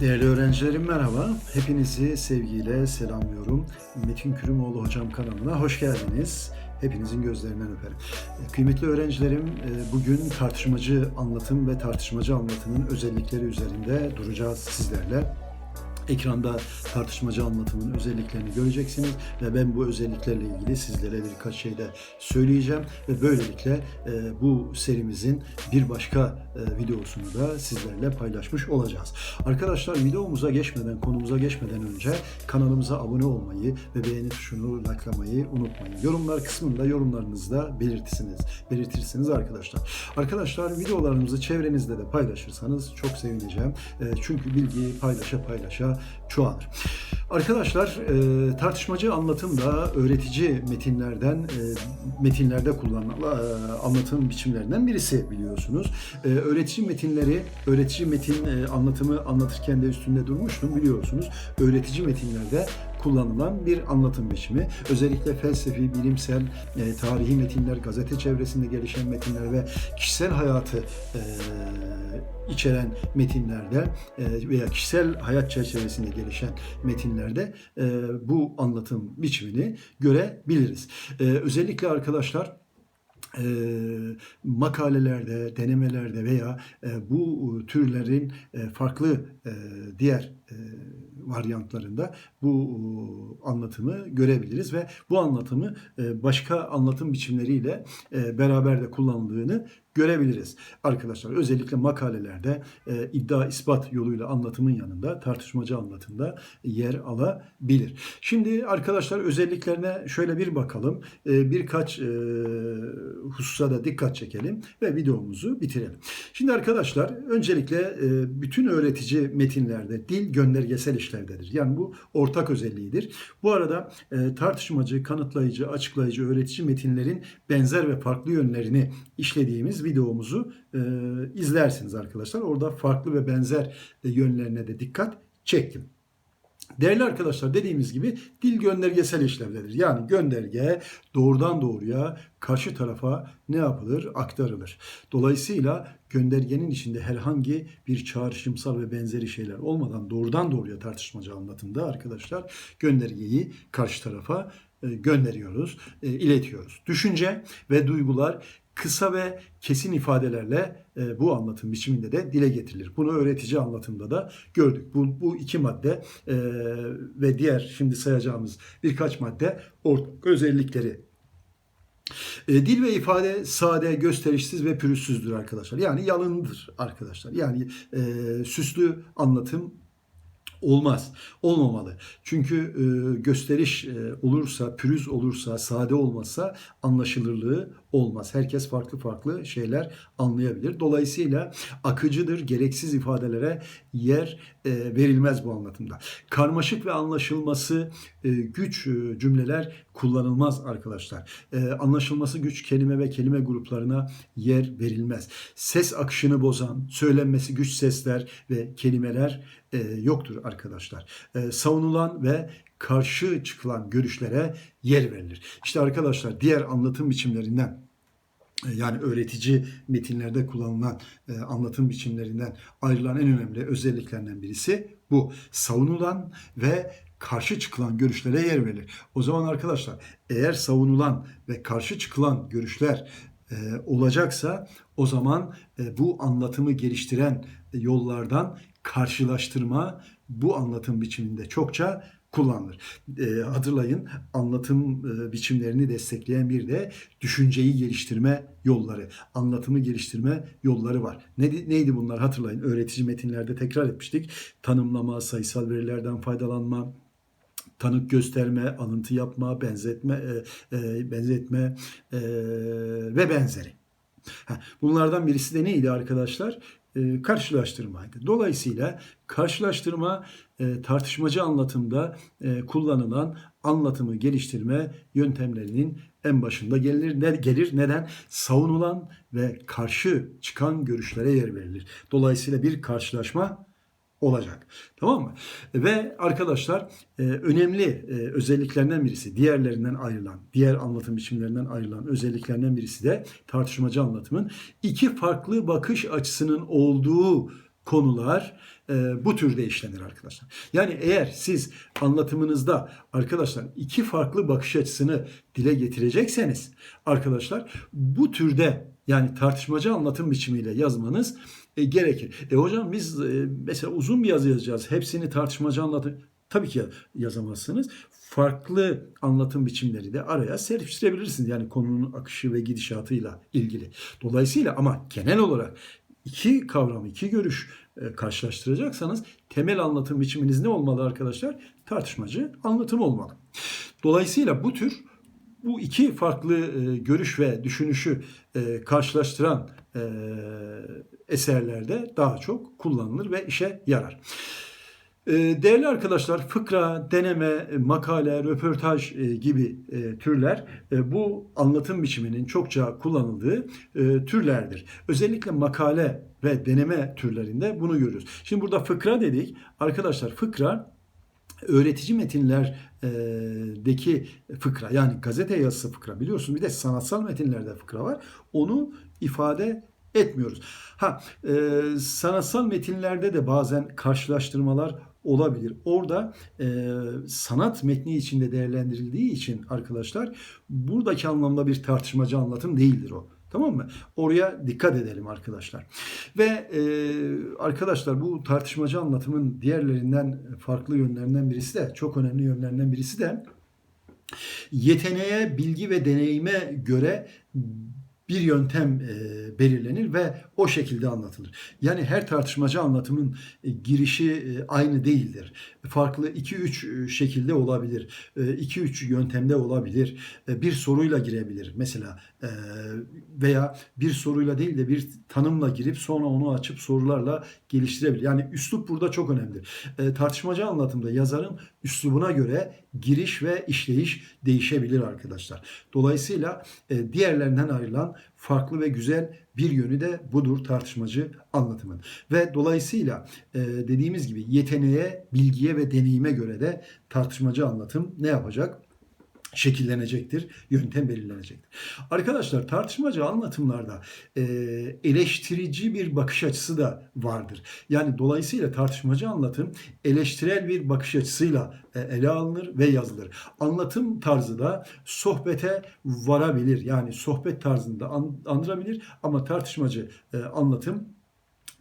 Değerli öğrencilerim merhaba. Hepinizi sevgiyle selamlıyorum. Metin Kürümoğlu Hocam kanalına hoş geldiniz. Hepinizin gözlerinden öperim. Kıymetli öğrencilerim, e, bugün tartışmacı anlatım ve tartışmacı anlatımın özellikleri üzerinde duracağız sizlerle. Ekranda tartışmacı anlatımın özelliklerini göreceksiniz ve ben bu özelliklerle ilgili sizlere birkaç şey de söyleyeceğim ve böylelikle e, bu serimizin bir başka e, videosunu da sizlerle paylaşmış olacağız. Arkadaşlar videomuza geçmeden, konumuza geçmeden önce kanalımıza abone olmayı ve beğeni tuşunu likelamayı unutmayın. Yorumlar kısmında yorumlarınızı da belirtirsiniz, belirtirsiniz arkadaşlar. Arkadaşlar videolarımızı çevrenizde de paylaşırsanız çok sevineceğim. E, çünkü bilgi paylaşa paylaşa çoğalır. Arkadaşlar e, tartışmacı anlatım da öğretici metinlerden e, metinlerde kullanılan e, anlatım biçimlerinden birisi biliyorsunuz. E, öğretici metinleri, öğretici metin e, anlatımı anlatırken de üstünde durmuştum biliyorsunuz. Öğretici metinlerde kullanılan bir anlatım biçimi. Özellikle felsefi, bilimsel, e, tarihi metinler, gazete çevresinde gelişen metinler ve kişisel hayatı e, içeren metinlerde e, veya kişisel hayat çerçevesinde gelişen metinlerde e, bu anlatım biçimini görebiliriz. E, özellikle arkadaşlar e, makalelerde, denemelerde veya e, bu türlerin e, farklı e, diğer e, varyantlarında bu e, anlatımı görebiliriz ve bu anlatımı e, başka anlatım biçimleriyle e, beraber de kullanıldığını görebiliriz. Arkadaşlar özellikle makalelerde e, iddia ispat yoluyla anlatımın yanında tartışmacı anlatımda yer alabilir. Şimdi arkadaşlar özelliklerine şöyle bir bakalım. E, birkaç e, hususa da dikkat çekelim ve videomuzu bitirelim. Şimdi arkadaşlar öncelikle e, bütün öğretici metinlerde dil göndergesel işlevdedir. Yani bu ortak özelliğidir. Bu arada e, tartışmacı, kanıtlayıcı, açıklayıcı, öğretici metinlerin benzer ve farklı yönlerini işlediğimiz videomuzu e, izlersiniz arkadaşlar. Orada farklı ve benzer yönlerine de dikkat çektim. Değerli arkadaşlar dediğimiz gibi dil göndergesel işlevdedir. Yani gönderge doğrudan doğruya karşı tarafa ne yapılır? Aktarılır. Dolayısıyla göndergenin içinde herhangi bir çağrışımsal ve benzeri şeyler olmadan doğrudan doğruya tartışmacı anlatımda arkadaşlar göndergeyi karşı tarafa e, gönderiyoruz, e, iletiyoruz. Düşünce ve duygular kısa ve kesin ifadelerle e, bu anlatım biçiminde de dile getirilir. Bunu öğretici anlatımda da gördük. Bu, bu iki madde e, ve diğer şimdi sayacağımız birkaç madde ortak özellikleri e, dil ve ifade sade, gösterişsiz ve pürüzsüzdür arkadaşlar. Yani yalındır arkadaşlar. Yani e, süslü anlatım olmaz. Olmamalı. Çünkü e, gösteriş e, olursa, pürüz olursa, sade olmazsa anlaşılırlığı olmaz. Herkes farklı farklı şeyler anlayabilir. Dolayısıyla akıcıdır. Gereksiz ifadelere yer e, verilmez bu anlatımda. Karmaşık ve anlaşılması e, güç e, cümleler kullanılmaz arkadaşlar. Anlaşılması güç kelime ve kelime gruplarına yer verilmez. Ses akışını bozan, söylenmesi güç sesler ve kelimeler yoktur arkadaşlar. Savunulan ve karşı çıkılan görüşlere yer verilir. İşte arkadaşlar diğer anlatım biçimlerinden yani öğretici metinlerde kullanılan e, anlatım biçimlerinden ayrılan en önemli özelliklerinden birisi bu. Savunulan ve karşı çıkılan görüşlere yer verilir. O zaman arkadaşlar eğer savunulan ve karşı çıkılan görüşler e, olacaksa o zaman e, bu anlatımı geliştiren e, yollardan karşılaştırma bu anlatım biçiminde çokça kullanılır. E, hatırlayın anlatım e, biçimlerini destekleyen bir de düşünceyi geliştirme yolları, anlatımı geliştirme yolları var. Ne, neydi bunlar hatırlayın. Öğretici metinlerde tekrar etmiştik. Tanımlama, sayısal verilerden faydalanma, tanık gösterme, alıntı yapma, benzetme, e, e, benzetme e, ve benzeri. Bunlardan birisi de neydi arkadaşlar? E, karşılaştırmaydı. Dolayısıyla karşılaştırma e, tartışmacı anlatımda e, kullanılan anlatımı geliştirme yöntemlerinin en başında gelir. Ne, gelir neden? Savunulan ve karşı çıkan görüşlere yer verilir. Dolayısıyla bir karşılaşma olacak. Tamam mı? Ve arkadaşlar e, önemli e, özelliklerinden birisi, diğerlerinden ayrılan, diğer anlatım biçimlerinden ayrılan özelliklerinden birisi de tartışmacı anlatımın iki farklı bakış açısının olduğu konular e, bu türde işlenir arkadaşlar. Yani eğer siz anlatımınızda arkadaşlar iki farklı bakış açısını dile getirecekseniz arkadaşlar bu türde yani tartışmacı anlatım biçimiyle yazmanız e, gerekir. E hocam biz e, mesela uzun bir yazı yazacağız. Hepsini tartışmacı anlatım tabii ki yazamazsınız. Farklı anlatım biçimleri de araya serpiştirebilirsiniz. Yani konunun akışı ve gidişatıyla ilgili. Dolayısıyla ama genel olarak iki kavram, iki görüş e, karşılaştıracaksanız temel anlatım biçiminiz ne olmalı arkadaşlar? Tartışmacı anlatım olmalı. Dolayısıyla bu tür bu iki farklı e, görüş ve düşünüşü e, karşılaştıran eserlerde daha çok kullanılır ve işe yarar. E, Değerli arkadaşlar fıkra, deneme, makale, röportaj e, gibi e, türler e, bu anlatım biçiminin çokça kullanıldığı e, türlerdir. Özellikle makale ve deneme türlerinde bunu görüyoruz. Şimdi burada fıkra dedik. Arkadaşlar fıkra öğretici metinlerdeki fıkra yani gazete yazısı fıkra biliyorsun bir de sanatsal metinlerde fıkra var. Onu ifade etmiyoruz. Ha e, sanatsal metinlerde de bazen karşılaştırmalar olabilir. Orada e, sanat metni içinde değerlendirildiği için arkadaşlar buradaki anlamda bir tartışmacı anlatım değildir o. Tamam mı? Oraya dikkat edelim arkadaşlar. Ve e, arkadaşlar bu tartışmacı anlatımın diğerlerinden farklı yönlerinden birisi de çok önemli yönlerinden birisi de yeteneğe, bilgi ve deneyime göre bir yöntem e, belirlenir ve o şekilde anlatılır. Yani her tartışmacı anlatımın e, girişi e, aynı değildir. Farklı 2-3 e, şekilde olabilir. 2-3 yöntemde olabilir. Bir soruyla girebilir mesela veya bir soruyla değil de bir tanımla girip sonra onu açıp sorularla geliştirebilir. Yani üslup burada çok önemlidir. Tartışmacı anlatımda yazarın üslubuna göre giriş ve işleyiş değişebilir arkadaşlar. Dolayısıyla diğerlerinden ayrılan farklı ve güzel bir yönü de budur tartışmacı anlatımın. Ve dolayısıyla dediğimiz gibi yeteneğe, bilgiye ve deneyime göre de tartışmacı anlatım ne yapacak? Şekillenecektir, yöntem belirlenecektir. Arkadaşlar tartışmacı anlatımlarda e, eleştirici bir bakış açısı da vardır. Yani dolayısıyla tartışmacı anlatım eleştirel bir bakış açısıyla e, ele alınır ve yazılır. Anlatım tarzı da sohbete varabilir. Yani sohbet tarzında an, andırabilir ama tartışmacı e, anlatım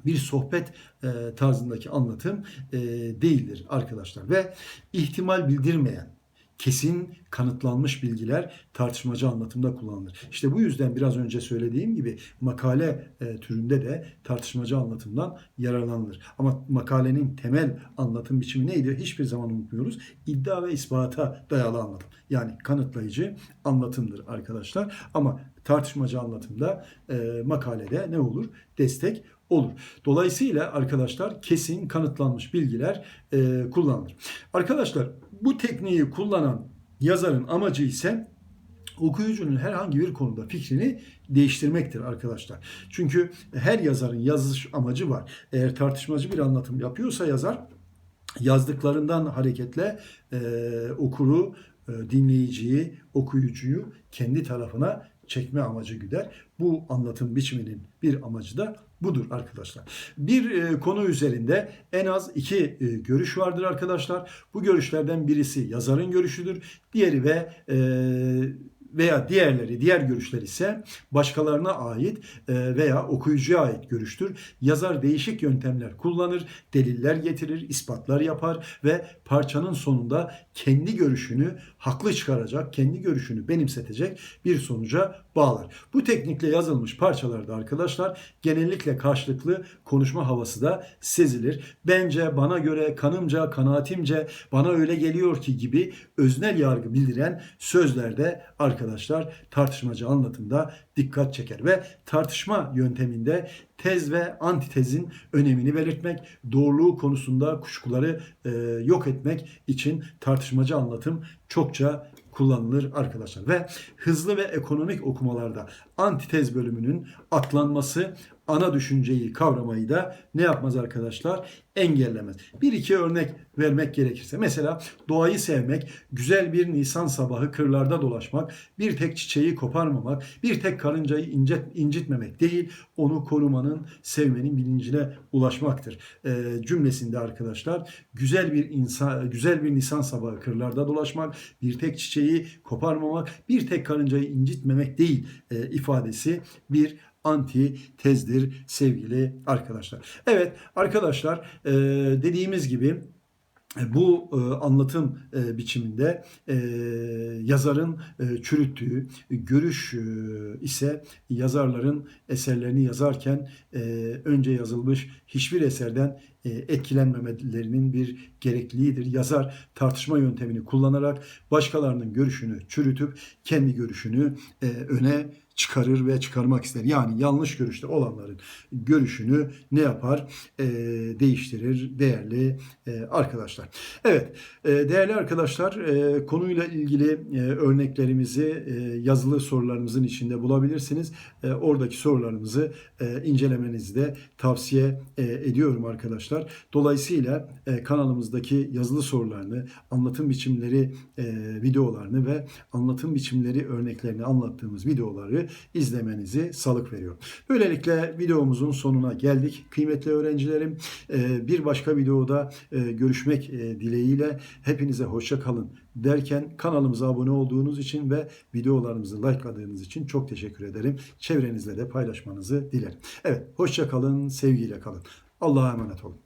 bir sohbet e, tarzındaki anlatım e, değildir arkadaşlar. Ve ihtimal bildirmeyen, kesin kanıtlanmış bilgiler tartışmacı anlatımda kullanılır. İşte bu yüzden biraz önce söylediğim gibi makale e, türünde de tartışmacı anlatımdan yararlanılır. Ama makalenin temel anlatım biçimi neydi? Hiçbir zaman unutmuyoruz. İddia ve ispata dayalı anlatım. Yani kanıtlayıcı anlatımdır arkadaşlar. Ama tartışmacı anlatımda e, makalede ne olur? Destek olur. Dolayısıyla arkadaşlar kesin kanıtlanmış bilgiler e, kullanılır. Arkadaşlar bu tekniği kullanan yazarın amacı ise okuyucunun herhangi bir konuda fikrini değiştirmektir arkadaşlar. Çünkü her yazarın yazış amacı var. Eğer tartışmacı bir anlatım yapıyorsa yazar yazdıklarından hareketle e, okuru, dinleyiciyi, okuyucuyu kendi tarafına çekme amacı güder. Bu anlatım biçiminin bir amacı da budur arkadaşlar. Bir e, konu üzerinde en az iki e, görüş vardır arkadaşlar. Bu görüşlerden birisi yazarın görüşüdür. Diğeri ve e, veya diğerleri, diğer görüşler ise başkalarına ait e, veya okuyucuya ait görüştür. Yazar değişik yöntemler kullanır, deliller getirir, ispatlar yapar ve parçanın sonunda kendi görüşünü haklı çıkaracak, kendi görüşünü benimsetecek bir sonuca bağlar. Bu teknikle yazılmış parçalarda arkadaşlar genellikle karşılıklı konuşma havası da sezilir. Bence, bana göre, kanımca, kanaatimce, bana öyle geliyor ki gibi öznel yargı bildiren sözlerde arkadaşlar tartışmacı anlatımda dikkat çeker ve tartışma yönteminde tez ve antitezin önemini belirtmek, doğruluğu konusunda kuşkuları e, yok etmek için tartışmacı anlatım çokça kullanılır arkadaşlar. Ve hızlı ve ekonomik okumalarda antitez bölümünün atlanması ana düşünceyi kavramayı da ne yapmaz arkadaşlar? Engellemez. Bir iki örnek vermek gerekirse mesela doğayı sevmek, güzel bir Nisan sabahı kırlarda dolaşmak, bir tek çiçeği koparmamak, bir tek karıncayı incet, incitmemek değil, onu korumanın, sevmenin bilincine ulaşmaktır. Ee, cümlesinde arkadaşlar güzel bir insan güzel bir Nisan sabahı kırlarda dolaşmak, bir tek çiçeği koparmamak, bir tek karıncayı incitmemek değil e, ifadesi bir anti tezdir sevgili arkadaşlar. Evet arkadaşlar e, dediğimiz gibi e, bu e, anlatım biçiminde yazarın e, çürüttüğü görüş ise yazarların eserlerini yazarken önce yazılmış hiçbir eserden etkilenmemelerinin bir gerekliliğidir. Yazar tartışma yöntemini kullanarak başkalarının görüşünü çürütüp kendi görüşünü e, öne çıkarır ve çıkarmak ister. Yani yanlış görüşte olanların görüşünü ne yapar? E, değiştirir değerli e, arkadaşlar. Evet e, değerli arkadaşlar e, konuyla ilgili e, örneklerimizi e, yazılı sorularımızın içinde bulabilirsiniz. E, oradaki sorularımızı e, incelemenizi de tavsiye e, ediyorum arkadaşlar. Dolayısıyla e, kanalımızdaki yazılı sorularını, anlatım biçimleri e, videolarını ve anlatım biçimleri örneklerini anlattığımız videoları izlemenizi salık veriyorum. Böylelikle videomuzun sonuna geldik. Kıymetli öğrencilerim e, bir başka videoda e, görüşmek e, dileğiyle hepinize hoşça kalın derken kanalımıza abone olduğunuz için ve videolarımızı likeladığınız için çok teşekkür ederim. Çevrenizle de paylaşmanızı dilerim. Evet hoşça kalın, sevgiyle kalın. Allah'a emanet olun.